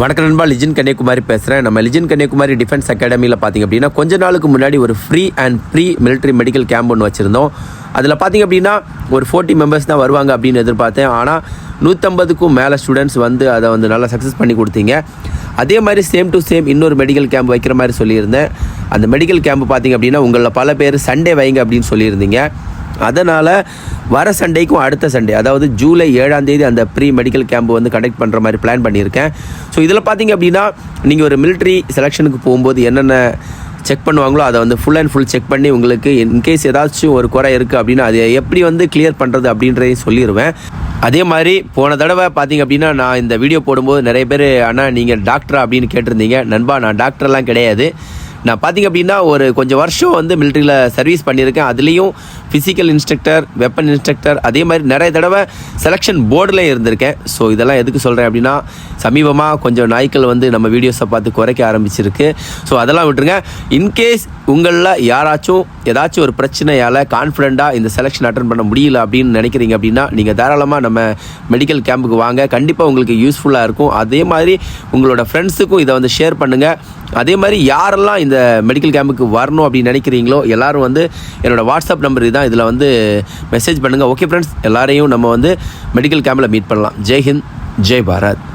வணக்கம் நண்பா லிஜின் கன்னியாகுமரி பேசுகிறேன் நம்ம லிஜின் கன்னியாகுமரி டிஃபென்ஸ் அகாடமியில் பார்த்திங்க அப்படின்னா கொஞ்ச நாளுக்கு முன்னாடி ஒரு free and free military medical camp ஒன்று வச்சுருந்தோம். அதில் பார்த்தீங்க அப்படின்னா ஒரு ஃபோர்ட்டி மெம்பர்ஸ் தான் வருவாங்க அப்படின்னு எதிர்பார்த்தேன். ஆனால் நூற்றம்பதுக்கும் மேலே ஸ்டூடெண்ட்ஸ் வந்து அதை வந்து நல்லா சக்ஸஸ் பண்ணி கொடுத்தீங்க. அதே மாதிரி சேம் டு சேம் இன்னொரு மெடிக்கல் கேம்ப் வைக்கிற மாதிரி சொல்லியிருந்தேன். அந்த மெடிக்கல் கேம்ப் பார்த்தீங்க அப்படின்னா உங்களில் பல பேர் சண்டே வைங்க அப்படின்னு சொல்லியிருந்தீங்க. அதனால் வர சண்டேக்கும் அடுத்த சண்டே. அதாவது ஜூலை ஏழாம் தேதி அந்த ப்ரீ மெடிக்கல் கேம்ப் வந்து கண்டக்ட் பண்ணுற மாதிரி பிளான் பண்ணியிருக்கேன். ஸோ இதில் பார்த்தீங்க அப்படின்னா நீங்கள் ஒரு மிலிட்ரி செலெக்ஷனுக்கு போகும்போது என்னென்ன செக் பண்ணுவாங்களோ அதை வந்து ஃபுல் அண்ட் ஃபுல் செக் பண்ணி உங்களுக்கு இன்கேஸ் ஏதாச்சும் ஒரு குறை இருக்குது அப்படின்னா அதை எப்படி வந்து கிளியர் பண்ணுறது அப்படின்றதையும் சொல்லிடுவேன் அதே மாதிரி போன தடவை பார்த்தீங்க அப்படின்னா நான் இந்த வீடியோ போடும்போது நிறைய பேர் அண்ணா நீங்கள் டாக்டரா அப்படின்னு கேட்டிருந்தீங்க. நண்பா நான் டாக்டர்லாம் கிடையாது. நான் பார்த்தீங்க அப்படின்னா ஒரு கொஞ்சம் வருஷம் வந்து மிலிட்ரியில் சர்வீஸ் பண்ணியிருக்கேன். அதுலேயும் ஃபிசிக்கல் இன்ஸ்ட்ரக்டர் வெப்பன் இன்ஸ்ட்ரக்டர் அதே மாதிரி நிறைய தடவை செலெக்ஷன் போர்டில் இருந்திருக்கேன். ஸோ இதெல்லாம் எதுக்கு சொல்கிறேன் அப்படின்னா சமீபமாக கொஞ்சம் நாய்க்கள் வந்து நம்ம வீடியோஸை பார்த்து குறைக்க ஆரம்பிச்சிருக்கு. ஸோ அதெல்லாம் விட்டுருங்க. இன்கேஸ் உங்களில் யாராச்சும் ஏதாச்சும் ஒரு பிரச்சனையால் கான்ஃபிடெண்ட்டாக இந்த செலெக்ஷன் அட்டன் பண்ண முடியல அப்படின்னு நினைக்கிறீங்க அப்படின்னா நீங்கள் தாராளமாக நம்ம மெடிக்கல் கேம்புக்கு வாங்க. கண்டிப்பாக உங்களுக்கு யூஸ்ஃபுல்லாக இருக்கும். அதே மாதிரி உங்களோட ஃப்ரெண்ட்ஸுக்கும் இதை வந்து ஷேர் பண்ணுங்கள் அதே மாதிரி யாரெல்லாம் இந்த மெடிக்கல் கேம்புக்கு வரணும் அப்படின்னு நினைக்கிறீங்களோ எல்லோரும் வந்து என்னோடய வாட்ஸ்அப் நம்பர் இதுதான் இதில் வந்து மெசேஜ் பண்ணுங்கள் ஓகே ஃப்ரெண்ட்ஸ் எல்லாரையும் நம்ம வந்து மெடிக்கல் கேம்பில் மீட் பண்ணலாம். ஜெய் ஹிந்த் ஜெய் பாரத்.